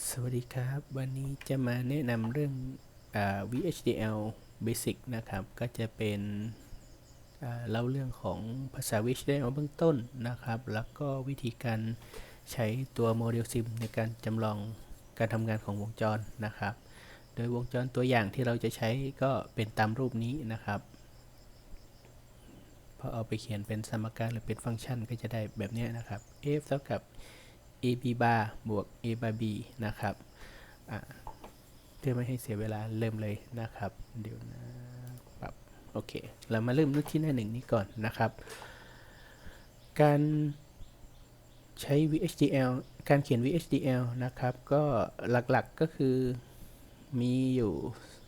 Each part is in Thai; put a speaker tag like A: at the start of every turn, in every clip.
A: สวัสดีครับ วันนี้จะมาแนะนำเรื่องอ VHDL Basic นะครับ ก็จะเป็นเล่าเรื่องของภาษา VHDL เบื้องต้นนะครับ แล้วก็วิธีการใช้ตัว Model Sim ในการจำลองการทำงานของวงจรนะครับ โดยวงจรตัวอย่างที่เราจะใช้ก็เป็นตามรูปนี้นะครับ พอเอาไปเขียนเป็นสมการหรือเป็นฟังก์ชันก็จะได้แบบนี้นะครับ f เท่ากับ ab bar บวก a bar b นะครับเพื่อไม่ให้เสียเวลาเริ่มเลยนะครับ เดี๋ยวนะปรับโอเค เรามาเริ่มที่หน้าหนึ่งนี้ก่อนนะครับ การใช้ VHDL การเขียน VHDL นะครับ ก็หลักๆก็คือมีอยู่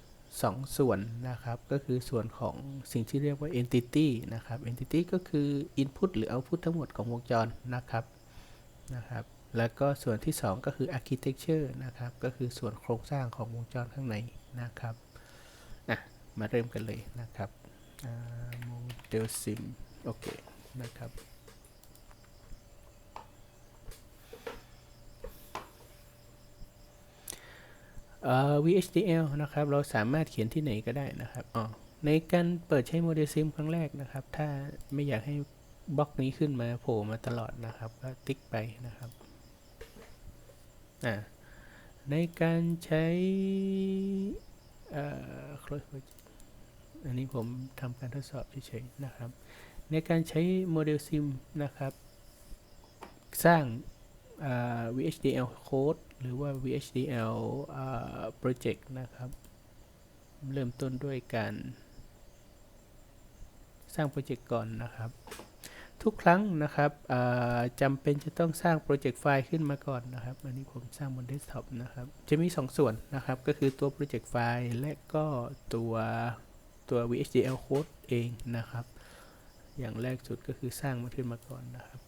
A: 2ส่วนนะครับ ก็คือส่วนของสิ่งที่เรียกว่า entity นะครับ entity ก็คือ input หรือ output ทั้งหมดของวงจรนะครับนะครับ แล้วก็ส่วนที่ 2 ก็คือ architecture นะครับ ก็คือส่วนโครงสร้างของวงจรข้างในนะครับอะมาเริ่มกันเลยนะครับอ่า model sim โอเคนะครับเอ่อ VHDL นะครับ เราสามารถเขียนที่ไหนก็ได้นะครับอ๋อในการเปิดใช้โมเดลซิมครั้งแรกนะครับ ถ้าไม่อยากให้บล็อกนี้ขึ้นมาโผล่มาตลอดนะครับ ก็ติ๊กไปนะครับ ในการใช้ออ close project อันนี้ผมทำการทดสอบเฉยๆนะครับ ในการใช้โมเดลซิมนะครับ สร้าง VHDL code หรือว่า VHDL project นะครับ เริ่มต้นด้วยการสร้างโปรเจกต์ก่อนนะครับ ทุกครั้งนะครับจำเป็นจะต้องสร้างโปรเจกต์ไฟล์ขึ้นมาก่อนนะครับ อันนี้ผมสร้างบนเดสก์ท็อปนะครับ จะมี2ส่วนนะครับ ก็คือตัวโปรเจกต์ไฟล์และก็ตัวตัว VHDL code เองนะครับ อย่างแรกสุดก็คือสร้างมันขึ้นมาก่อนนะครับ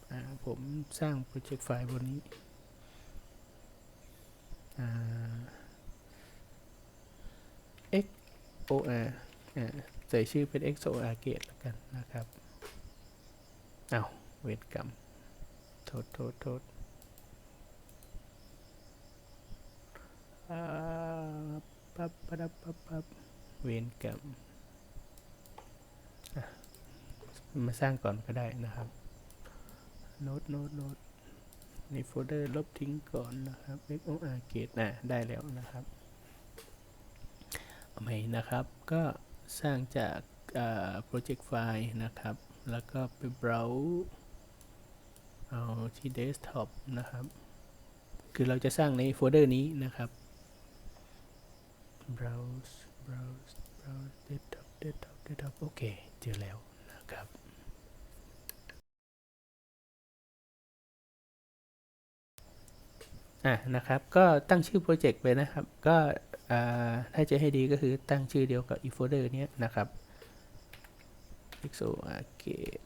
A: ผมสร้างโปรเจกต์ไฟล์บนนี้อ่า XOR อ่าใส่ชื่อเป็น XOR gate แล้วกันนะครับ เอาวเวรกรรม โทษ โทษ โทษอ่าปั๊บปั๊บปั๊บปั๊บเวรกรรมมาสร้างก่อนก็ได้นะครับโน้ตโน้ตโน้ตในโฟลเดอร์ลบทิ้งก่อนนะครับ XOR gate นะได้แล้วนะครับเอาใหม่นะครับก็สร้างจากโปรเจกต์ไฟล์นะครับ แล้วก็ไป browse เอาที่ desktop นะครับ คือเราจะสร้างในโฟลเดอร์นี้นะครับ browse browse browse desktop desktop desktop โอเค เจอแล้วนะครับ อะนะครับ ก็ตั้งชื่อโปรเจกต์ไปนะครับ ก็ถ้าจะให้ดีก็คือตั้งชื่อเดียวกับอีโฟลเดอร์นี้นะครับ Pixel Arcade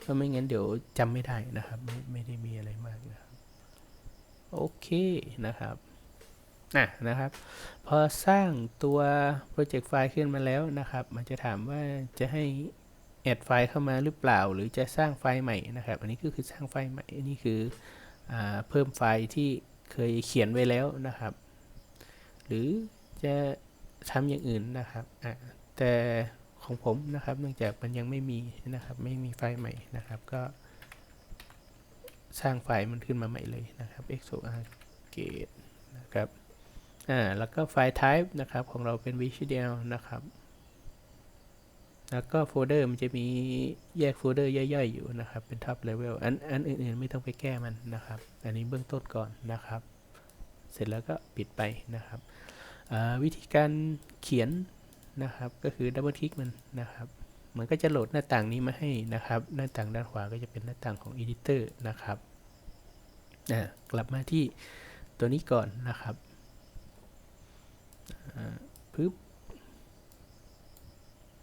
A: เพราะไม่งั้นเดี๋ยวจำไม่ได้นะครับ ไม่ไม่ได้มีอะไรมากนะครับโอเคนะครับอะนะครับ พอสร้างตัวโปรเจกต์ไฟล์ขึ้นมาแล้วนะครับ มันจะถามว่าจะให้แอดไฟล์เข้ามาหรือเปล่า หรือจะสร้างไฟล์ใหม่นะครับ อันนี้ก็คือสร้างไฟล์ใหม่อันนี้คืออเพิ่มไฟล์ที่เคยเขียนไว้แล้วนะครับ หรือจะทำอย่างอื่นนะครับอะแต่ ของผมนะครับ เนื่องจากมันยังไม่มีนะครับ ไม่มีไฟล์ใหม่นะครับ ก็สร้างไฟล์มันขึ้นมาใหม่เลยนะครับ XOR gate นะครับ อ่า แล้วก็ไฟล์ type นะครับ ของเราเป็น VHDL นะครับ แล้วก็โฟลเดอร์มันจะมีแยกโฟลเดอร์ย่อยๆอยู่นะครับ เป็น top level อันอันอื่นๆไม่ต้องไปแก้มันนะครับ อันนี้เบื้องต้นก่อนนะครับ เสร็จแล้วก็ปิดไปนะครับ วิธีการเขียน นะครับ ก็คือดับเบิลคลิกมันนะครับ มันก็จะโหลดหน้าต่างนี้มาให้นะครับ หน้าต่างด้านขวาก็จะเป็นหน้าต่างของ Editor นะครับกลับมาที่ตัวนี้ก่อนนะครับปึ๊บ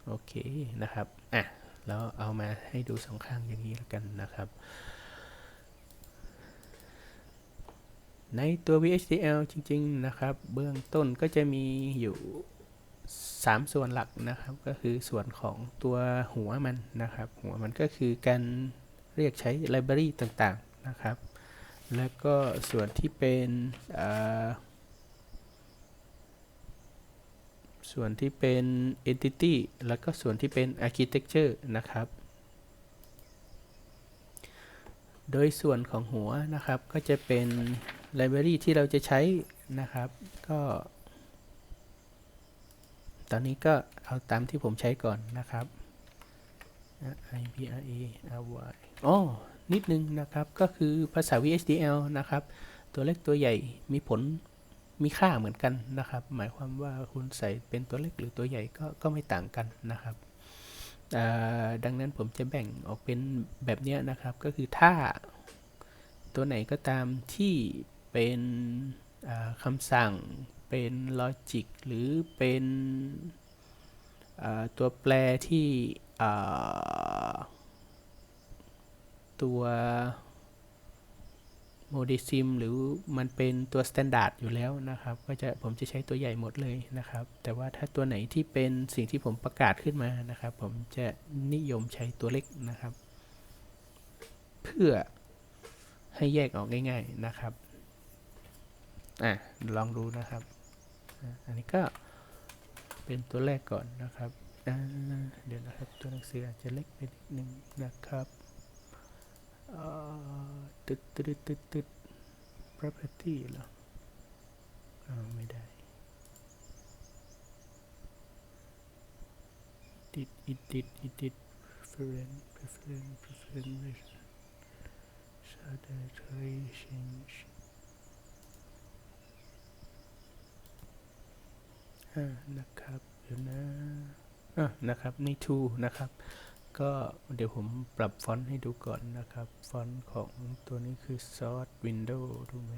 A: โอเคนะครับอะแล้วเอามาให้ดูสองข้างอย่างนี้แล้วกันนะครับ ในตัว VHDL จริง ๆ นะครับ เบื้องต้นก็จะมีอยู่ 3 ส่วนหลักนะครับ ก็คือส่วนของตัวหัวมันนะครับ หัวมันก็คือการเรียกใช้ library ต่างๆนะครับ แล้วก็ส่วนที่เป็นส่วนที่เป็น entity แล้วก็ส่วนที่เป็น architecture นะครับ โดยส่วนของหัวนะครับก็จะเป็น library ที่เราจะใช้นะครับ ก็ ตอนนี้ก็เอาตามที่ผมใช้ก่อนนะครับ IBRA RY อ๋อ นิดนึงนะครับ ก็คือภาษา VHDL นะครับ ตัวเล็กตัวใหญ่มีผลมีค่าเหมือนกันนะครับ หมายความว่าคุณใส่เป็นตัวเล็กหรือตัวใหญ่ก็ก็ไม่ต่างกันนะครับ ดังนั้นผมจะแบ่งออกเป็นแบบนี้นะครับ ก็คือถ้าตัวไหนก็ตามที่เป็นคำสั่ง เป็นลอจิกหรือเป็นตัวแปรที่ตัวโมเดซิมหรือมันเป็นตัวสแตนดาร์ดอยู่แล้วนะครับ ก็จะผมจะใช้ตัวใหญ่หมดเลยนะครับ แต่ว่าถ้าตัวไหนที่เป็นสิ่งที่ผมประกาศขึ้นมานะครับ ผมจะนิยมใช้ตัวเล็กนะครับ เพื่อให้แยกออกง่าย ๆนะครับ อะ ลองดูนะครับ อันนี้ก็เป็นตัวแรกก่อนนะครับ เดี๋ยวนะครับตัวหนังสืออาจจะเล็กไปนิดนึงนะครับตึ๊ดตึ๊ดตึ๊ดตึ๊ด property เหรออไม่ได้ edit edit edit preference preference preference change อ่านะครับเดี๋ยวนะอะนะครับนี่ to นะครับ ก็เดี๋ยวผมปรับฟอนต์ให้ดูก่อนนะครับ ฟอนต์ของตัวนี้คือ source window ถูกไหม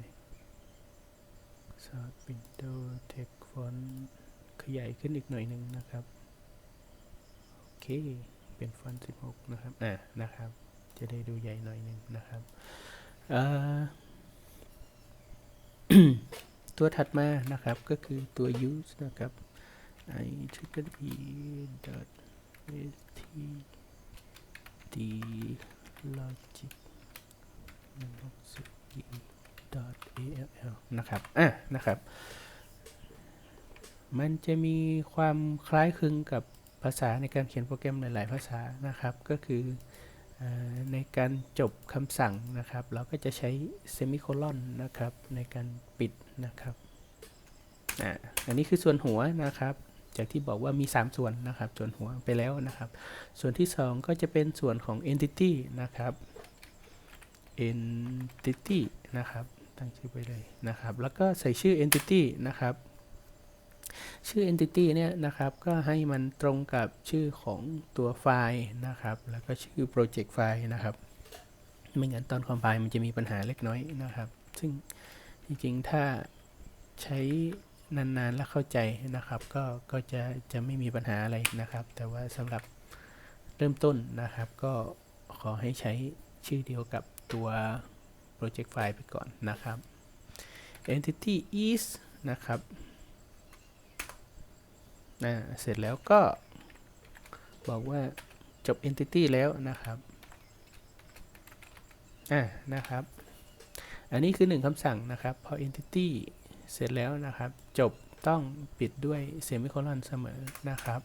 A: source window text font ขยายขึ้นอีกหน่อยหนึ่งนะครับ โอเค เป็นฟอนต์ 16 นะครับ อ่านะครับ จะได้ดูใหญ่หน่อยหนึ่งนะครับอ่า ตัวถัดมานะครับก็คือตัว use นะครับ i trigger e dot st d logic 1 dot all นะครับอะนะครับ มันจะมีความคล้ายคลึงกับภาษาในการเขียนโปรแกรมหลาย ๆ ภาษานะครับก็คือ ในการจบคำสั่งนะครับ เราก็จะใช้เซมิโคลอนนะครับในการปิดนะครับอันนี้คือส่วนหัวนะครับ จากที่บอกว่ามี 3 ส่วนนะครับ ส่วนหัวไปแล้วนะครับ ส่วนที่ 2 ก็จะเป็นส่วนของ entity นะครับ entity นะครับ ตั้งชื่อไปเลยนะครับ แล้วก็ใส่ชื่อ entity นะครับ ชื่อ entity เนี่ยนะครับก็ให้มันตรงกับชื่อของตัวไฟล์นะครับ แล้วก็ชื่อ project file นะครับ ไม่งั้นตอน compile มันจะมีปัญหาเล็กน้อยนะครับ ซึ่งจริงๆ ถ้าใช้นานๆ แล้วเข้าใจนะครับ ก็ก็จะจะไม่มีปัญหาอะไรนะครับ แต่ว่าสำหรับเริ่มต้นนะครับ ก็ขอให้ใช้ชื่อเดียวกับตัว project file ไปก่อนนะครับ entity is นะครับ อ่าเสร็จแล้วก็บอกว่าจบ entity แล้วนะครับอ่านะครับ อันนี้คือหนึ่งคำสั่งนะครับ พอ entity เสร็จแล้วนะครับ จบต้องปิดด้วย semicolon เสมอนะครับ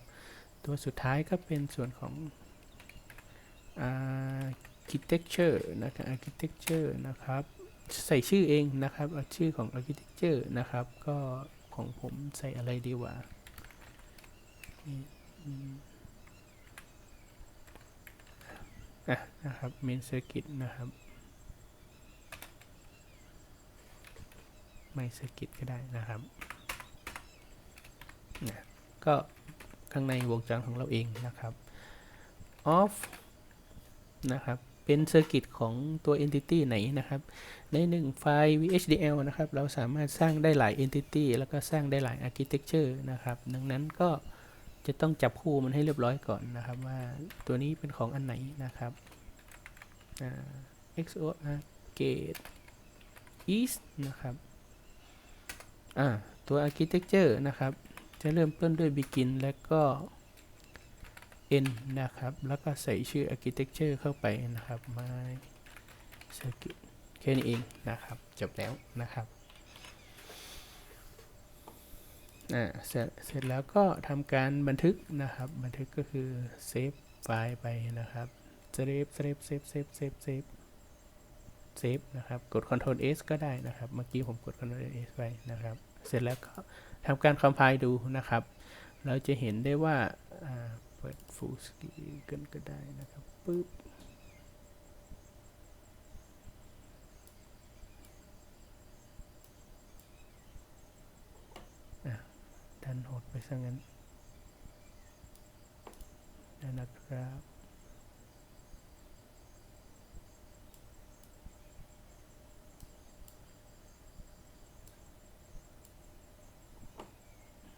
A: ตัวสุดท้ายก็เป็นส่วนของ architecture นะครับ architecture นะครับ ใส่ชื่อเองนะครับ เอาชื่อของ architecture นะครับ ก็ของผมใส่อะไรดีวะอะ นะครับ main circuit นะครับ ไม่ circuit ก็ได้นะครับนะก็ข้างในวงจรของเราเองนะครับ off นะครับเป็นเซอร์กิตของตัว entity ไหนนะครับ ในหนึ่งไฟล์ VHDL นะครับ เราสามารถสร้างได้หลาย entity แล้วก็สร้างได้หลาย architecture นะครับ ดังนั้นก็ จะต้องจับคู่มันให้เรียบร้อยก่อนนะครับว่าตัวนี้เป็นของอันไหนนะครับอ่า XOR gate east นะครับอ่าตัว architecture นะครับ จะเริ่มต้นด้วย begin แล้วก็ end นะครับ แล้วก็ใส่ชื่อ architecture เข้าไปนะครับ my circuit โอเคค่นี้เองนะครับ จบแล้วนะครับ อ่าเสร็จเสร็จแล้วก็ทำการบันทึกนะครับ บันทึกก็คือเซฟไฟล์ไปนะครับเซฟเซฟเซฟเซฟเซฟเซฟเซฟนะครับ กด Ctrl S ก็ได้นะครับ เมื่อกี้ผมกด Ctrl S ไปนะครับ เสร็จแล้วก็ทำการ compile ดูนะครับ เราจะเห็นได้ว่าอ่าเปิด full screen กันก็ได้นะครับปึ๊บ ดันหดไปซะงั้นนั่นนะครับ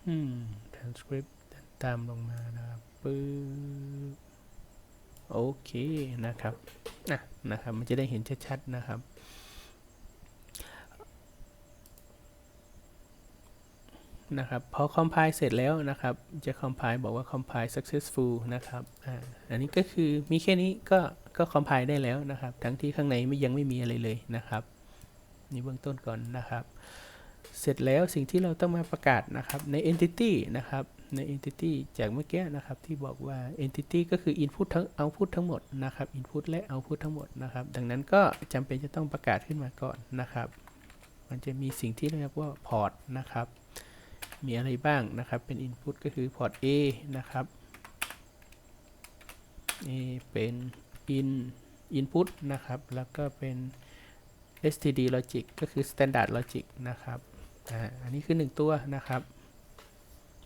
A: อืม transcript ตามลงมานะครับปึ๊บโอเคนะครับนะนะครับ มันจะได้เห็นชัดๆนะครับ นะครับพอ compile เสร็จแล้วนะครับ จะ compile บอกว่า compile successful นะครับอ่าอันนี้ก็คือมีแค่นี้ก็ก็ compile ได้แล้วนะครับ ทั้งที่ข้างในไม่ยังไม่มีอะไรเลยนะครับนี่เบื้องต้นก่อนนะครับ เสร็จแล้วสิ่งที่เราต้องมาประกาศนะครับใน entity นะครับใน entity จากเมื่อกี้นะครับที่บอกว่า entity ก็คือ input ทั้ง output ทั้งหมดนะครับ input และ output ทั้งหมดนะครับ ดังนั้นก็จำเป็นจะต้องประกาศขึ้นมาก่อนนะครับ มันจะมีสิ่งที่เรียกว่า port นะครับ มีอะไรบ้างนะครับ เป็น input ก็คือ port A นะครับ A เป็น in input นะครับ แล้วก็เป็น std logic ก็คือ standard logic นะครับอ่าอันนี้คือ 1 ตัวนะครับ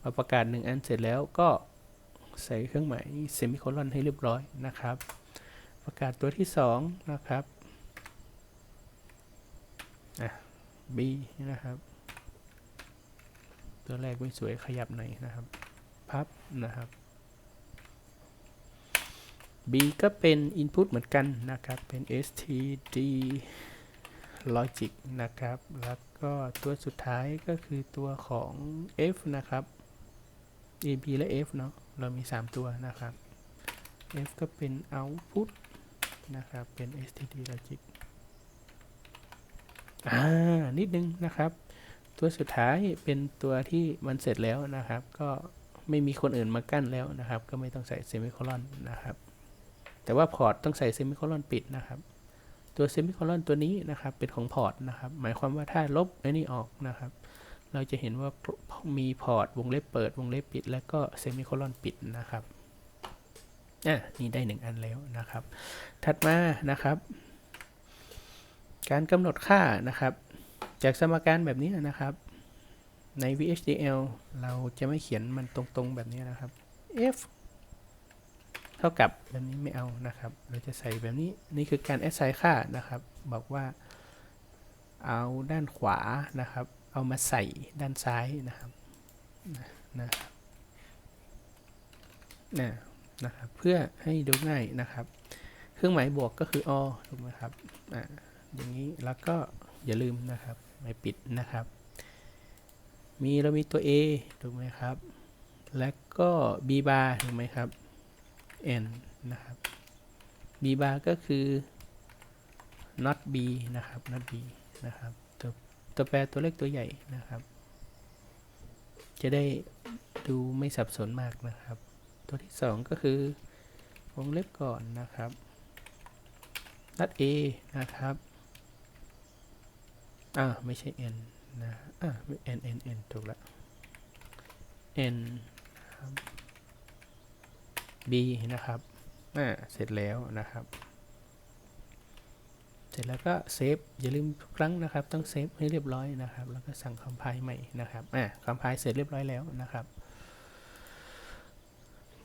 A: พอประกาศ 1 อันเสร็จแล้วก็ใส่เครื่องหมาย semicolon ให้เรียบร้อยนะครับ ประกาศตัวที่ 2 นะครับอะ B นะครับ ตัวแรกไม่สวยขยับหน่อยนะครับ พับนะครับ B ก็เป็น input เหมือนกันนะครับ เป็น std logic นะครับ แล้วก็ตัวสุดท้ายก็คือตัวของ f นะครับ a b และ f เนาะ เรามี 3 ตัวนะครับ f ก็เป็น output นะครับ เป็น std logic อ่า นิดนึงนะครับ ตัวสุดท้ายเป็นตัวที่มันเสร็จแล้วนะครับ ก็ไม่มีคนอื่นมากั้นแล้วนะครับ ก็ไม่ต้องใส่เซมิโคลอนนะครับ แต่ว่าพอร์ตต้องใส่เซมิโคลอนปิดนะครับ ตัวเซมิโคลอนตัวนี้นะครับเป็นของพอร์ตนะครับ หมายความว่าถ้าลบไอ้นี่ออกนะครับ เราจะเห็นว่ามีพอร์ตวงเล็บเปิดวงเล็บปิด แล้วก็เซมิโคลอนปิดนะครับอะนี่ได้หนึ่งอันแล้วนะครับ ถัดมานะครับ การกำหนดค่านะครับ จากสมการแบบนี้นะครับใน VHDL เราจะไม่เขียนมันตรงๆแบบนี้นะครับ f เท่ากับแบบนี้ไม่เอานะครับ เราจะใส่แบบนี้นี่คือการ assign ค่านะครับ บอกว่าเอาด้านขวานะครับ เอามาใส่ด้านซ้ายนะครับนะนะนะครับ เพื่อให้ดูง่ายนะครับ เครื่องหมายบวกก็คืออถูกไหมครับอ่าอย่างนี้แล้วก็อย่าลืมนะครับ ไม่ปิดนะครับ มีเรามีตัว A ถูกไหมครับ และก็ B bar ถูกไหมครับ n นะครับ b bar ก็คือ not b นะครับ not b นะครับตัวตัวแปรตัวเล็กตัวใหญ่นะครับ จะได้ดูไม่สับสนมากนะครับ ตัวที่สองก็คือวงเล็บก่อนนะครับ not a นะครับ อ่าไม่ใช่ n นะอ่า n n n ถูกแล้ว n b นะครับอ่าเสร็จแล้วนะครับ เสร็จแล้วก็เซฟอย่าลืมทุกครั้งนะครับ ต้องเซฟให้เรียบร้อยนะครับ แล้วก็สั่งคอมไพล์ใหม่นะครับอ่าคอมไพล์เสร็จเรียบร้อยแล้วนะครับ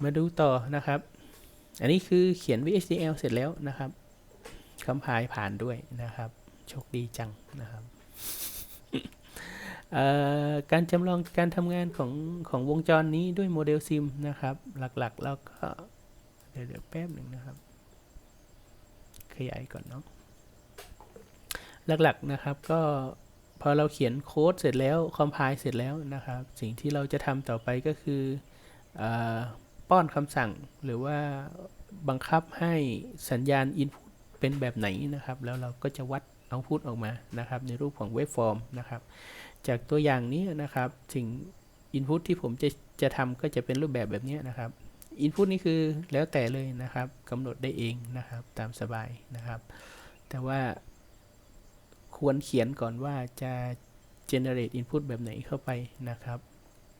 A: มาดูต่อนะครับ อันนี้คือเขียน VHDL เสร็จแล้วนะครับคอมไพล์ผ่านด้วยนะครับโชคดีจังนะครับ การจำลองการทำงานของของวงจรนี้ด้วยโมเดลซิมนะครับ หลักๆ แล้วก็ เดี๋ยวเดี๋ยวแป๊บหนึ่งนะครับ ขยายก่อนเนาะหลักๆนะครับก็พอเราเขียนโค้ดเสร็จแล้วคอมไพล์เสร็จแล้วนะครับ สิ่งที่เราจะทำต่อไปก็คืออป้อนคำสั่งหรือว่าบังคับให้สัญญาณ Input เป็นแบบไหนนะครับ แล้วเราก็จะวัด เอาพุตออกมานะครับในรูปของเวฟฟอร์มนะครับจากตัวอย่างนี้นะครับสิ่ง Input ที่ผมจะจะทำก็จะเป็นรูปแบบแบบนี้นะครับ Input นี่คือแล้วแต่เลยนะครับกำหนดได้เองนะครับตามสบายนะครับ แต่ว่าควรเขียนก่อนว่าจะ generate input แบบไหนเข้าไปนะครับ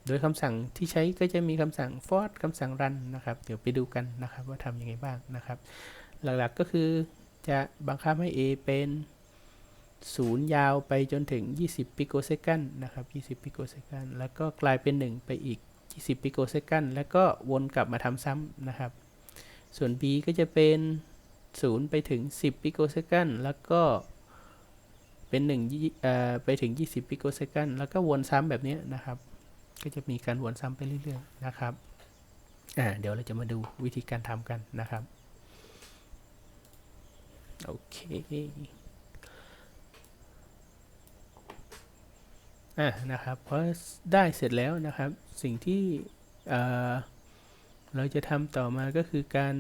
A: โดยคำสั่งที่ใช้ก็จะมีคำสั่ง for คำสั่ง run นะครับ เดี๋ยวไปดูกันนะครับว่าทำยังไงบ้างนะครับ หลักๆก็คือจะบังคับให้ a เป็น 0 ยาวไปจนถึง 20 picosecond นะครับ 20 picosecond แล้วก็กลายเป็น 1 ไปอีก 20 picosecond แล้วก็วนกลับมาทำซ้ำนะครับ ส่วน b ก็จะเป็น 0 ไปถึง 10 picosecond แล้วก็เป็น1เอ่อไปถึง 20 picosecond แล้วก็วนซ้ำแบบนี้นะครับ ก็จะมีการวนซ้ำไปเรื่อยๆนะครับอ่าเดี๋ยวเราจะมาดูวิธีการทำกันนะครับ โอเค อะนะครับพอได้เสร็จแล้วนะครับสิ่งที่เอ่อเราจะทำต่อมาก็คือการ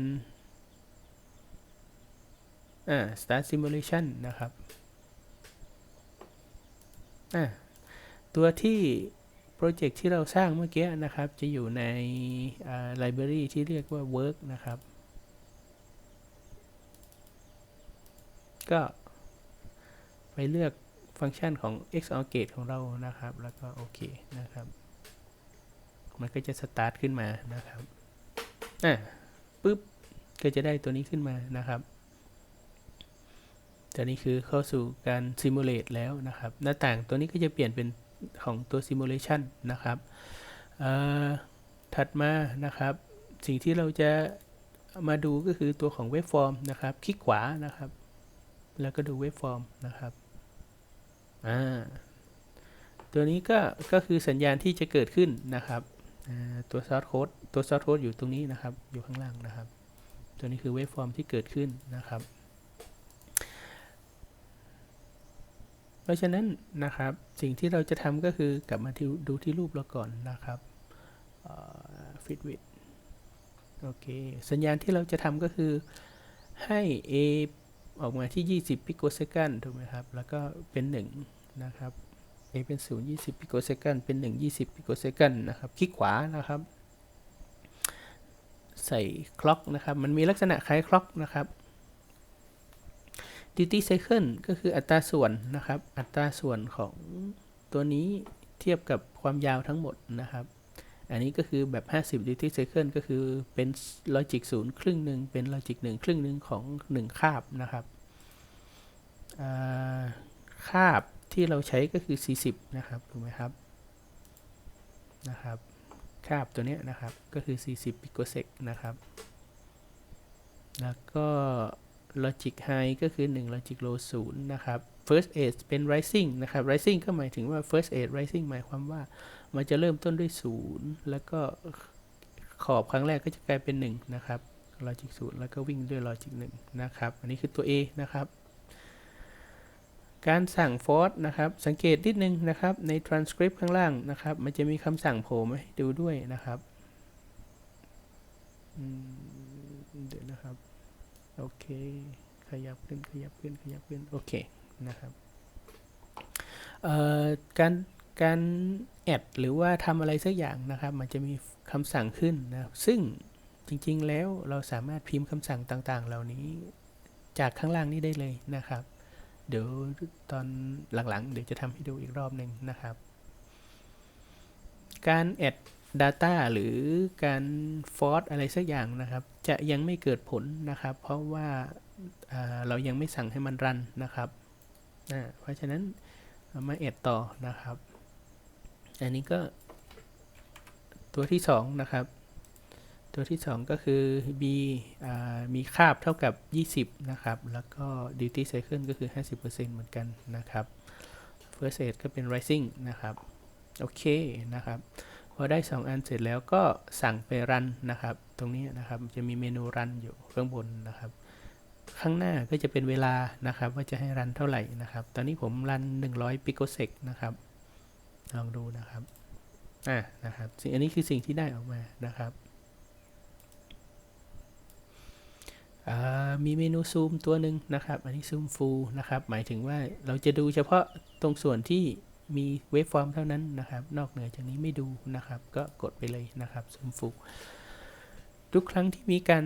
A: อ่า start simulation นะครับอะตัวที่โปรเจกต์ที่เราสร้างเมื่อกี้นะครับ จะอยู่ในอ่า library ที่เรียกว่า work นะครับ ก็ไปเลือก ฟังก์ชันของ XOR gate ของเรานะครับ แล้วก็โอเคนะครับ มันก็จะสตาร์ทขึ้นมานะครับอะปุ๊บก็จะได้ตัวนี้ขึ้นมานะครับต่นี้คือเข้าสู่การ simulate แล้วนะครับ หน้าต่างตัวนี้ก็จะเปลี่ยนเป็นของตัว simulation นะครับถัดมานะครับ สิ่งที่เราจะมาดูก็คือตัวของ waveform นะครับ คลิกขวานะครับ แล้วก็ดู waveform นะครับ อ่าตัวนี้ก็ก็คือสัญญาณที่จะเกิดขึ้นนะครับตัว source code ตัว source code อยู่ตรงนี้นะครับ อยู่ข้างล่างนะครับ ตัวนี้คือ waveform ที่เกิดขึ้นนะครับ เพราะฉะนั้นนะครับสิ่งที่เราจะทำก็คือกลับมาดูที่รูปเราก่อนนะครับ fit with โอเค สัญญาณที่เราจะทำก็คือให้ a ออกมาที่ 20 picosecond ถูกไหมครับ แล้วก็เป็น 1 นะครับ a เป็น 0 20 picosecond เป็น 1 20 picosecond นะครับ คลิกขวานะครับ ใส่คล็อกนะครับ มันมีลักษณะคล้ายคล็อกนะครับ duty cycle ก็คืออัตราส่วนนะครับ อัตราส่วนของตัวนี้เทียบกับความยาวทั้งหมดนะครับ อันนี้ก็คือแบบ 50 duty cycle ก็คือเป็น logic 0 ครึ่งหนึ่งเป็น logic 1 ครึ่งหนึ่งของ 1 คาบนะครับคาบ ที่เราใช้ก็คือ 40 นะครับ ถูกไหมครับ นะครับ คาบตัวนี้นะครับ ก็คือ 40 picosec นะครับ แล้วก็ logic high ก็คือ 1 logic low 0 นะครับ first edge เป็น rising นะครับ rising ก็หมายถึงว่า first edge rising หมายความว่า มันจะเริ่มต้นด้วย 0 แล้วก็ขอบครั้งแรกก็จะกลายเป็น 1 นะครับ logic 0 แล้วก็วิ่งด้วย logic 1 นะครับ อันนี้คือตัว A นะครับ การสั่ง force นะครับ สังเกตนิดนึงนะครับ ใน transcript ข้างล่างนะครับ มันจะมีคำสั่งโผล่มาให้ดูด้วยนะครับเดี๋ยวนะครับ โอเค ขยับขึ้น ขยับขึ้น ขยับขึ้น โอเค นะครับการการแอดหรือว่าทำอะไรสักอย่างนะครับ มันจะมีคำสั่งขึ้นนะซึ่งจริงๆแล้วเราสามารถพิมพ์คำสั่งต่างๆ เหล่านี้จากข้างล่างนี้ได้เลยนะครับ เดี๋ยวตอนหลังๆ เดี๋ยวจะทำให้ดูอีกรอบหนึ่งนะครับ การแอด Data หรือการ Force อะไรสักอย่างนะครับ จะยังไม่เกิดผลนะครับ เพราะว่าเรายังไม่สั่งให้มันรันนะครับเพราะฉะนั้นมาแอดต่อนะครับ อันนี้ก็ตัวที่ 2 นะครับ ตัวที่ 2 ก็คือ b มีคาบเท่ากับ 20 นะครับ แล้วก็ duty cycle ก็คือ 50%เหมือนกันนะครับ first aid ก็เป็น rising นะครับ โอเคนะครับ พอได้ 2 อันเสร็จแล้วก็สั่งไปรันนะครับ ตรงนี้นะครับจะมีเมนูรันอยู่ข้างบนนะครับ ข้างหน้าก็จะเป็นเวลานะครับ ว่าจะให้รันเท่าไหร่นะครับ ตอนนี้ผมรัน 100 picosec นะครับ ลองดูนะครับ อ่านะครับ สิ่งอันนี้คือสิ่งที่ได้ออกมานะครับ อ่า มีเมนูซูมตัวหนึ่งนะครับ อันนี้ซูมฟูลนะครับ หมายถึงว่าเราจะดูเฉพาะตรงส่วนที่มีเวฟฟอร์มเท่านั้นนะครับ นอกเหนือจากนี้ไม่ดูนะครับ ก็กดไปเลยนะครับซูมฟูลทุกครั้งที่มีการ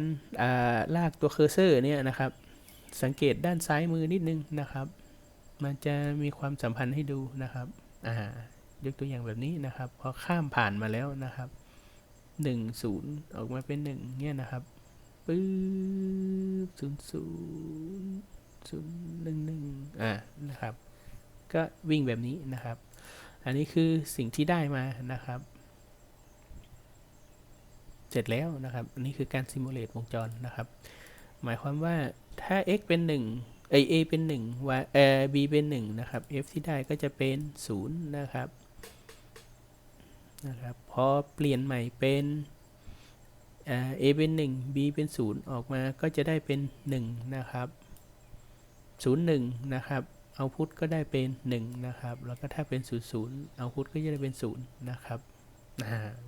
A: าลากตัวเคอร์เซอร์เนี่ยนะครับ สังเกตด้านซ้ายมือนิดนึงนะครับ มันจะมีความสัมพันธ์ให้ดูนะครับอ่ายกตัวอย่างแบบนี้นะครับ พอข้ามผ่านมาแล้วนะครับหนึ่งศูนย์ออกมาเป็นหนึ่งเนี่ยนะครับ ปึ๊บศูนย์ศูนย์ศูนย์หนึ่งหนึ่งอ่านะครับ ก็วิ่งแบบนี้นะครับ อันนี้คือสิ่งที่ได้มานะครับ เสร็จแล้วนะครับ อันนี้คือการซิมูเลตวงจรนะครับ หมายความว่าถ้า x เป็น1เอ a เป็น1 y เอ่อ b เป็น1นะครับ f ที่ได้ก็จะเป็น 0 นะครับนะครับ พอเปลี่ยนใหม่เป็น a เป็น 1 b เป็น 0 ออกมาก็จะได้เป็น 1 นะครับ 0 1 นะครับเอาพุทก็ได้เป็น 1 นะครับ แล้วก็ถ้าเป็น 0 0เอาพุทก็จะได้เป็น 0 นะครับ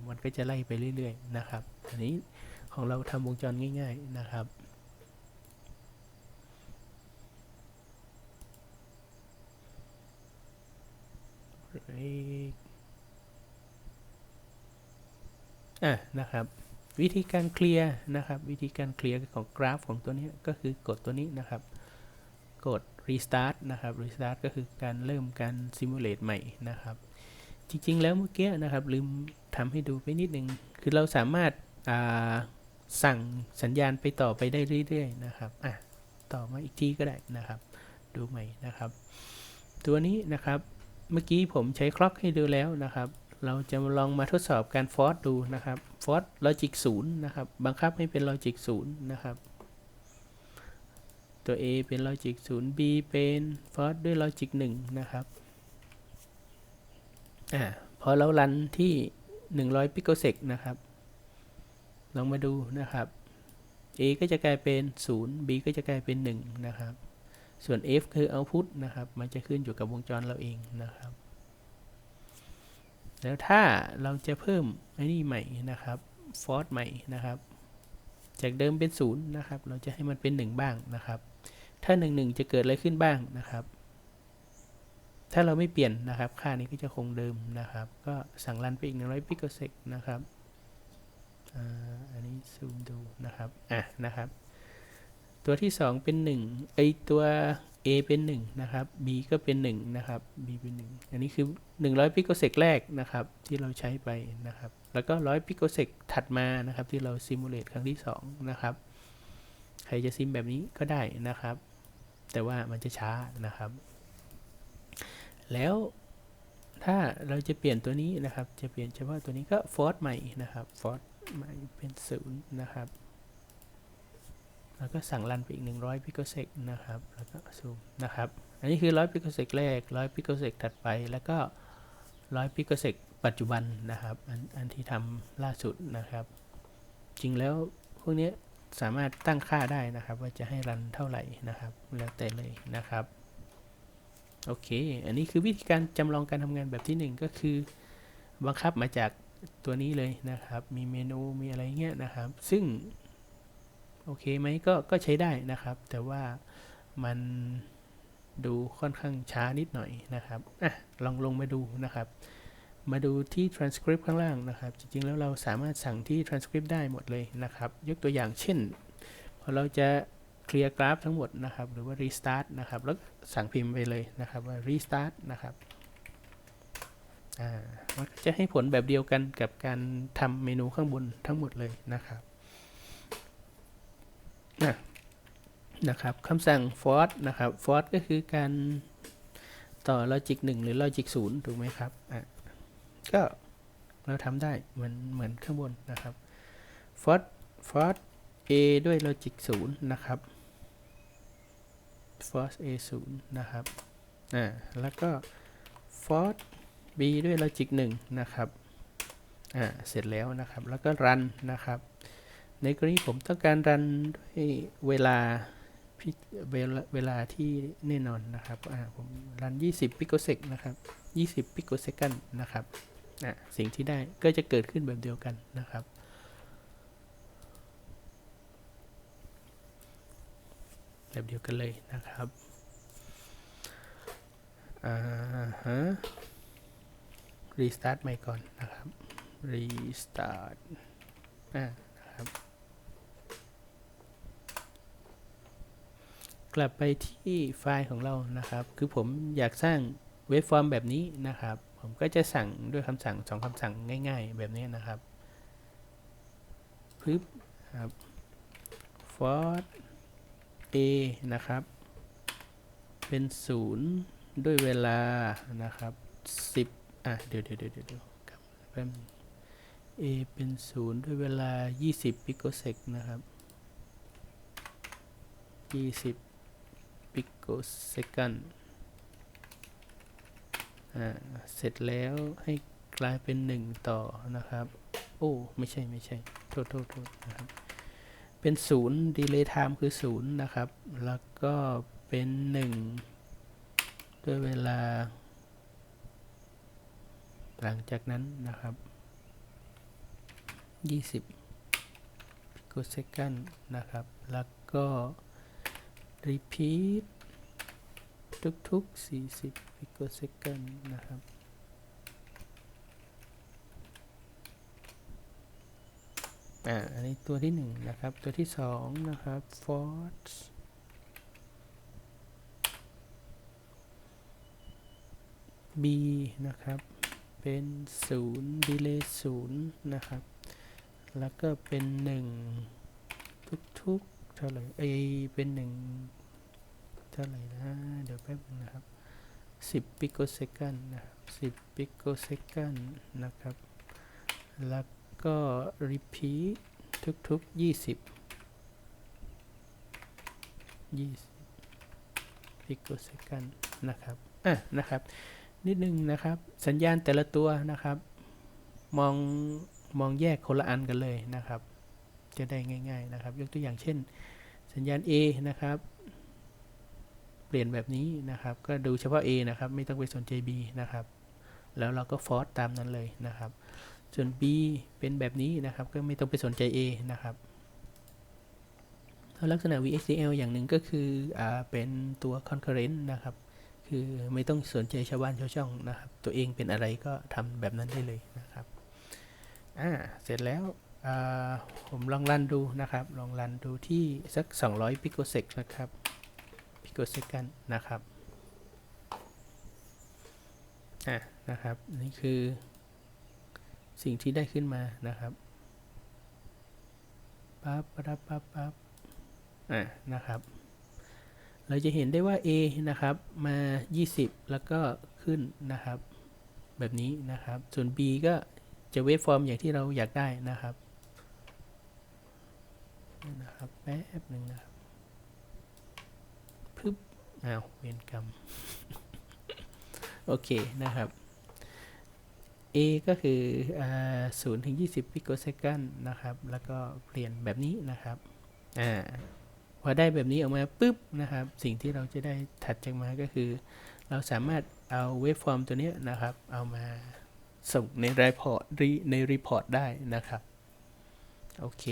A: มันก็จะไล่ไปเรื่อยๆ นะครับ อันนี้ของเราทำวงจรง่าย ๆ นะครับอะนะครับ วิธีการเคลียร์นะครับ วิธีการเคลียร์ของกราฟของตัวนี้ก็คือกดตัวนี้นะครับ กด restart นะครับ restart ก็คือการเริ่มการ simulate ใหม่นะครับ จริงๆ แล้วเมื่อกี้นะครับ ลืมทำให้ดูไปนิดนึง คือเราสามารถาสั่งสัญญาณไปต่อไปได้เรื่อยๆ นะครับ อะ ต่อมาอีกทีก็ได้นะครับ ดูใหม่นะครับ ตัวนี้นะครับ เมื่อกี้ผมใช้คล็อกให้ดูแล้วนะครับ เราจะลองมาทดสอบการฟอร์สดูนะครับฟอร์สลอจิกศูนย์นะครับ บังคับให้เป็นลอจิกศูนย์นะครับ ตัว A เป็นลอจิกศูนย์ B เป็นฟอร์สด้วยลอจิกหนึ่งนะครับอ่าพอเรารันที่ 100ปิโกเซกนะครับ ลองมาดูนะครับ A ก็จะกลายเป็น 0 B ก็จะกลายเป็น 1 นะครับ ส่วน F คือ output นะครับ มันจะขึ้นอยู่กับวงจรเราเองนะครับ แล้วถ้าเราจะเพิ่มไอ้นี่ใหม่นะครับฟอร์ c ใหม่นะครับ จากเดิมเป็น0นะครับ เราจะให้มันเป็น 1 บ้างนะครับ ถ้า 1 1 จะเกิดอะไรขึ้นบ้างนะครับ ถ้าเราไม่เปลี่ยนนะครับ ค่านี้ก็จะคงเดิมนะครับ ก็สั่งรันไปอีก100ปิกเซกนะครับออันนี้ซูมดูนะครับ อะนะครับ ตัวที่ 2 เป็น1ไอตัว A เป็น1นะครับ B ก็เป็น1นะครับ B เป็น1อันนี้คือ 100ปิโกเซกแรกนะครับที่เราใช้ไปนะครับ แล้วก็ 100ปิโกเซกถัดมานะครับ ที่เราซิมูเลตครั้งที่ 2 นะครับ ใครจะซิมแบบนี้ก็ได้นะครับ แต่ว่ามันจะช้านะครับ แล้วถ้าเราจะเปลี่ยนตัวนี้นะครับ จะเปลี่ยนเฉพาะตัวนี้ก็ฟอร์ c ใหม่นะครับฟอร์ c ใหม่เป็น0นะครับ แล้วก็สั่งรันไปอีก 100ปิกเซกนะครับ แล้วก็ซูมนะครับ อันนี้คือ 100ปิกเซกแรก 100ปิกเซกถัดไป แล้วก็ 100ปิกเซกปัจจุบันนะครับ อันอันที่ทำล่าสุดนะครับ จริงแล้วพวกนี้สามารถตั้งค่าได้นะครับ ว่าจะให้รันเท่าไหร่นะครับ แล้วแต่เลยนะครับ โอเค อันนี้คือวิธีการจำลองการทำงานแบบที่ 1 ก็คือบังคับมาจากตัวนี้เลยนะครับ มีเมนู มีอะไรเงี้ยนะครับ ซึ่ง โอเคไหมก็ก็ใช้ได้นะครับ แต่ว่ามันดูค่อนข้างช้านิดหน่อยนะครับอะลองลงมาดูนะครับ มาดูที่ transcript ข้างล่างนะครับ จริงๆ แล้วเราสามารถสั่งที่ transcript ได้หมดเลยนะครับ ยกตัวอย่างเช่น พอเราจะเคลียร์กราฟทั้งหมดนะครับ หรือว่า restart นะครับ แล้วสั่งพิมพ์ไปเลยนะครับว่า restart นะครับอ่ามันจะให้ผลแบบเดียวกันกับการทำเมนูข้างบนทั้งหมดเลยนะครับ นะนะครับคำสั่ง for นะครับ for ก็คือการต่อ logic 1 หรือ logic 0 ถูกไหมครับอะก็เราทำได้เหมือนเหมือนข้างบนนะครับ for for a ด้วย logic 0 นะครับ for a 0 นะครับอ่าแล้วก็ for b ด้วย logic 1 นะครับอ่าเสร็จแล้วนะครับแล้วก็ run นะครับ ในกรณีผมต้องการรันด้วยเวลาเวลาเวลาที่แน่นอนนะครับผมรัน 20ปิโกเซกนะครับ 20ปิโกเซกันนะครับสิ่งที่ได้ก็จะเกิดขึ้นแบบเดียวกันนะครับแบบเดียวกันเลยนะครับ อ่าฮะ รีสตาร์ทใหม่ก่อนนะครับ รีสตาร์ท อ่า นะครับ กลับไปที่ไฟล์ของเรานะครับ คือผมอยากสร้างเวฟฟอร์มแบบนี้นะครับ ผมก็จะสั่งด้วยคำสั่งสองคำสั่งง่าย ๆ แบบนี้นะครับพึบครับ for a นะครับ เป็นศูนย์ด้วยเวลานะครับ 10 อะ เดี๋ยวเดี๋ยวเดี๋ยวเดี๋ยวกลับมาแป๊บนึง a เป็นศูนย์ด้วยเวลา 20ปิโกเซกนะครับ 20 ปิโกเซกันอ่าเสร็จแล้วให้กลายเป็น 1 ต่อนะครับ โอ้ ไม่ใช่ไม่ใช่ โทษโทษโทษนะครับ เป็นศูนย์ดีเลย์ไทม์คือศูนย์นะครับ แล้วก็เป็นหนึ่งด้วยเวลา หลังจากนั้นนะครับยี่สิบพิโกเซกันนะครับ แล้วก็ repeat ทุกๆ 40พิโกเซกันนะครับ อ่า อันนี้ตัวที่หนึ่งนะครับ ตัวที่สองนะครับ force b นะครับ เป็นศูนย์ delay ศูนย์นะครับ แล้วก็เป็นหนึ่งทุกๆ ท่าไหร่เอเป็นหนึ่งเท่าไหร่นะเดี๋ยวแป๊บนึงนะครับสิบปิโกเซกันนะครับสิบปิโกเซกันนะครับ แล้วก็ repeat ทุกๆ20 20ปิโกเซกันนะครับอะนะครับ นิดนึงนะครับ สัญญาณแต่ละตัวนะครับ มองมองแยกคนละอันกันเลยนะครับ จะได้ง่าย ๆนะครับ ยกตัวอย่างเช่น สัญญาณ A นะครับ เปลี่ยนแบบนี้นะครับ ก็ดูเฉพาะ A นะครับ ไม่ต้องไปสนใจ B นะครับ แล้วเราก็ฟอร์สตามนั้นเลยนะครับ ส่วน B เป็นแบบนี้นะครับ ก็ไม่ต้องไปสนใจ A นะครับลักษณะ VHDL อย่างหนึ่งก็คืออเป็นตัว concurrent นะครับ คือไม่ต้องสนใจชาวบ้านชาวช่องนะครับ ตัวเองเป็นอะไรก็ทำแบบนั้นได้เลยนะครับ อ่า เสร็จแล้ว ผมลองรันดูนะครับ ลองรันดูที่สัก 200ปิโกเซกนะครับปิโกเซกันนะครับอ่านะครับนี่คือสิ่งที่ได้ขึ้นมานะครับปั๊บปั๊บปั๊บปั๊บอะนะครับ เราจะเห็นได้ว่า A นะครับ มา 20 แล้วก็ขึ้นนะครับ แบบนี้นะครับ ส่วน B ก็จะเวฟฟอร์มอย่างที่เราอยากได้นะครับ นะครับแป๊บหนึ่งนะครับพึบอ้าวเวรกรรม โอเคนะครับ A ก็คือศูนย์ถึง20ปิโกเซกันนะครับ แล้วก็เปลี่ยนแบบนี้นะครับอ่าพอได้แบบนี้ออกมาปุ๊บนะครับ สิ่งที่เราจะได้ถัดจากมาก็คือ เราสามารถเอาเวฟฟอร์มตัวนี้นะครับ เอามาส่งในรีพอร์ตในรีพอร์ตได้นะครับ โอเค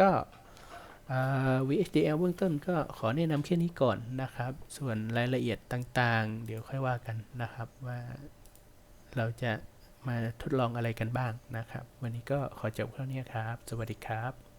A: ก็ VHDL เบื้องต้นก็ขอแนะนำแค่นี้ก่อนนะครับ ส่วนรายละเอียดต่างๆ เดี๋ยวค่อยว่ากันนะครับว่าเราจะมาทดลองอะไรกันบ้างนะครับ วันนี้ก็ขอจบเท่านี้ครับ สวัสดีครับ